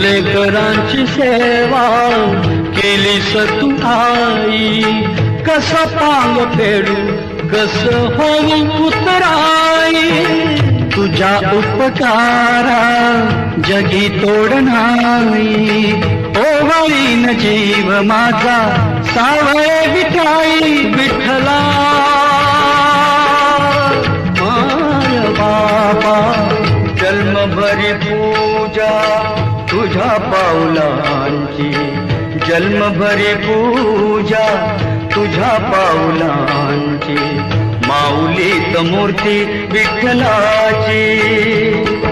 लेकरांची सेवा केली तू आई. कस पांग फेडू कस होऊ पुतराई तुझ्या उपकारा जगी तोडणारी नाही. ओवाळीन जीव माझा सावळे विठाई विठला माय बाबा जन्मभरी पूजा, तुझा पावलांची. जन्म भरे पूजा, तुझा पावलांची. माऊली तमूर्ति विठ्ठलाची.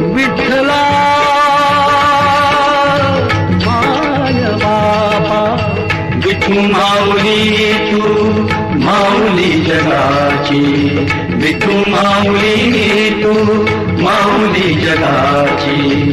विठ्ठला विठू माऊली तू, माऊली जगाची. विठू माऊली तू, माऊली जगाची.